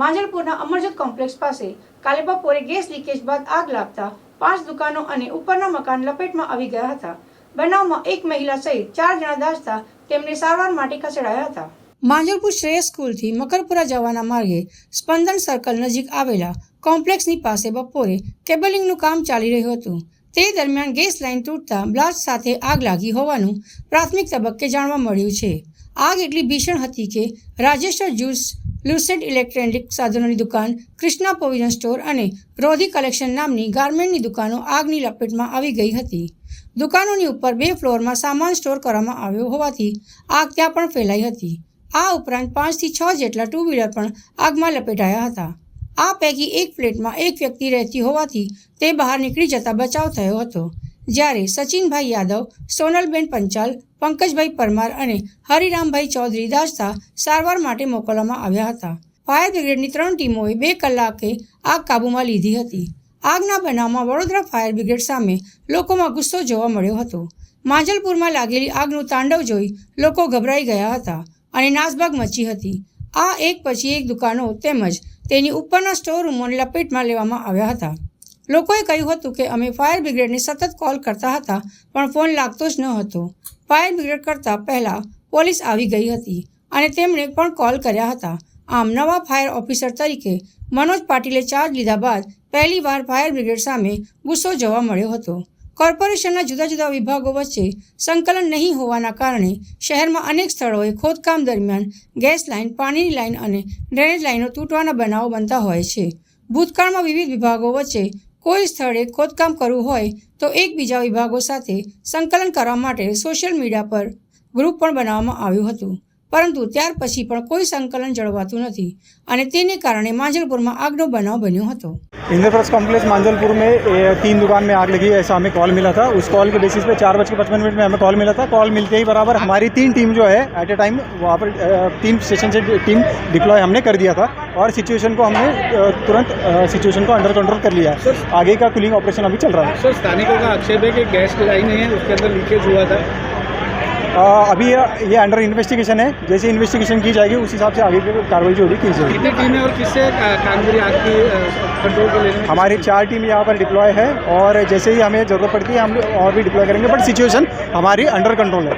માંજલપુરના અમરજોત complex પાસે કાલે બપોરે ગેસ લીકેજ બાદ આગ લાગતા પાંચ દુકાનો અને ઉપરના મકાન લપેટમાં આવી ગયા હતા. બનાવમાં એક મહિલા સહિત ચાર જણા દાસતા તેમને સારવાર માટે ખસેડાયા હતા. માંજલપુર શ્રેય સ્કૂલથી મકરપુરા જવાના માર્ગે સ્પંદન સર્કલ નજીક આવેલા કોમ્પ્લેક્સની પાસે બપોરે કેબલિંગનું કામ ચાલી રહ્યું હતું. તે દરમિયાન ગેસ લાઇન તૂટતા બ્લાસ્ટ સાથે આગ લાગી હોવાનું પ્રાથમિક તબક્કે જાણવા મળ્યું છે. આગ એટલી ભીષણ હતી કે રાજેશ્વર જ્યુસ લુસેન્ટ ઇલેક્ટ્રોનિક સાધનોની દુકાન, કૃષ્ણા પ્રોવિઝન સ્ટોર અને રોધી કલેક્શન નામની ગાર્મેન્ટની દુકાનો આગની લપેટમાં આવી ગઈ હતી. દુકાનોની ઉપર બે ફ્લોરમાં સામાન સ્ટોર કરવામાં આવ્યો હોવાથી આગ ત્યાં પણ ફેલાઈ હતી. આ ઉપરાંત પાંચથી છ જેટલા ટુ વ્હીલર પણ આગમાં લપેટાયા હતા. આ પૈકી એક ફ્લેટમાં એક વ્યક્તિ રહેતી હોવાથી તે બહાર નીકળી જતા બચાવ થયો હતો. જ્યારે સચિનભાઈ યાદવ, સોનલબેન પંચાલ, પંકજભાઈ પરમાર અને હરિરામભાઈ ચૌધરી દાસતા સારવાર માટે મોકલવામાં આવ્યા હતા. ફાયર બ્રિગેડની ત્રણ ટીમોએ બે કલાકે આગ કાબૂમાં લીધી હતી. આગના બનાવમાં વડોદરા ફાયર બ્રિગેડ સામે લોકોમાં ગુસ્સો જોવા મળ્યો હતો. માંજલપુરમાં લાગેલી આગનું તાંડવ જોઈ લોકો ગભરાઈ ગયા હતા અને નાસભાગ મચી હતી. આ એક પછી એક દુકાનો તેમજ તેની ઉપરના સ્ટોર રૂમોને લપેટમાં લેવામાં આવ્યા હતા. લોકોએ કહ્યું હતું કે અમે ફાયર બ્રિગેડને સતત કોલ કરતા હતા, પણ ફોન લાગતો જ ન હતો. ફાયર બ્રિગેડ કરતાં પહેલાં પોલીસ આવી ગઈ હતી અને તેમણે પણ કોલ કર્યા હતા. આમ નવા ફાયર ઓફિસર તરીકે મનોજ પાટીલે ચાર્જ લીધા બાદ પહેલીવાર ફાયર બ્રિગેડ સામે ગુસ્સો જોવા મળ્યો હતો. કોર્પોરેશનના જુદા જુદા વિભાગો વચ્ચે સંકલન નહીં હોવાના કારણે શહેરમાં અનેક સ્થળોએ ખોદકામ દરમિયાન ગેસ લાઇન, પાણીની લાઇન અને ડ્રેનેજ લાઇનો તૂટવાના બનાવો બનતા હોય છે. ભૂતકાળમાં વિવિધ વિભાગો વચ્ચે કોઈ સ્થળે ખોદકામ કરવું હોય તો એકબીજા વિભાગો સાથે સંકલન કરવા માટે સોશિયલ મીડિયા પર ગ્રુપ પણ બનાવવામાં આવ્યું હતું. પરંતુ ત્યાર પછી પણ કોઈ સંકલન જળવાતું નથી અને તેને કારણે માંજલપુરમાં આગનો બનાવ બન્યો હતો इंद्रप्रस्थ कॉम्प्लेक्स मांजलपुर में ए, तीन दुकान में आग लगी है ऐसा हमें कॉल मिला था उस कॉल के बेसिस पे चार बज के पचपन मिनट में हमें कॉल मिला था कॉल मिलते ही बराबर हमारी तीन टीम जो है एट ए टाइम वहाँ पर अ, तीन स्टेशन से टीम डिप्लॉय हमने कर दिया था और सिचुएशन को हमने अ, तुरंत सिचुएशन को अंडर कंट्रोल कर लिया है आगे का कूलिंग ऑपरेशन अभी चल रहा है सर स्थानिकों का आक्षेप है कि गैस की लाइन है उसके अंदर लीकेज हुआ था अ, अभी ये अंडर इन्वेस्टिगेशन है। जैसे इन्वेस्टिगेशन की जाएगी उस हिसाब से आगे की कार्रवाई जो होगी की जाएगी। कितनी टीमें और किससे कामगिरी आपकी कंट्रोल के लेने में हमारी चार टीम यहाँ पर डिप्लॉय है और जैसे ही हमें ज़रूरत पड़ती है हम और भी डिप्लॉय करेंगे बट सिचुएशन हमारी अंडर कंट्रोल है।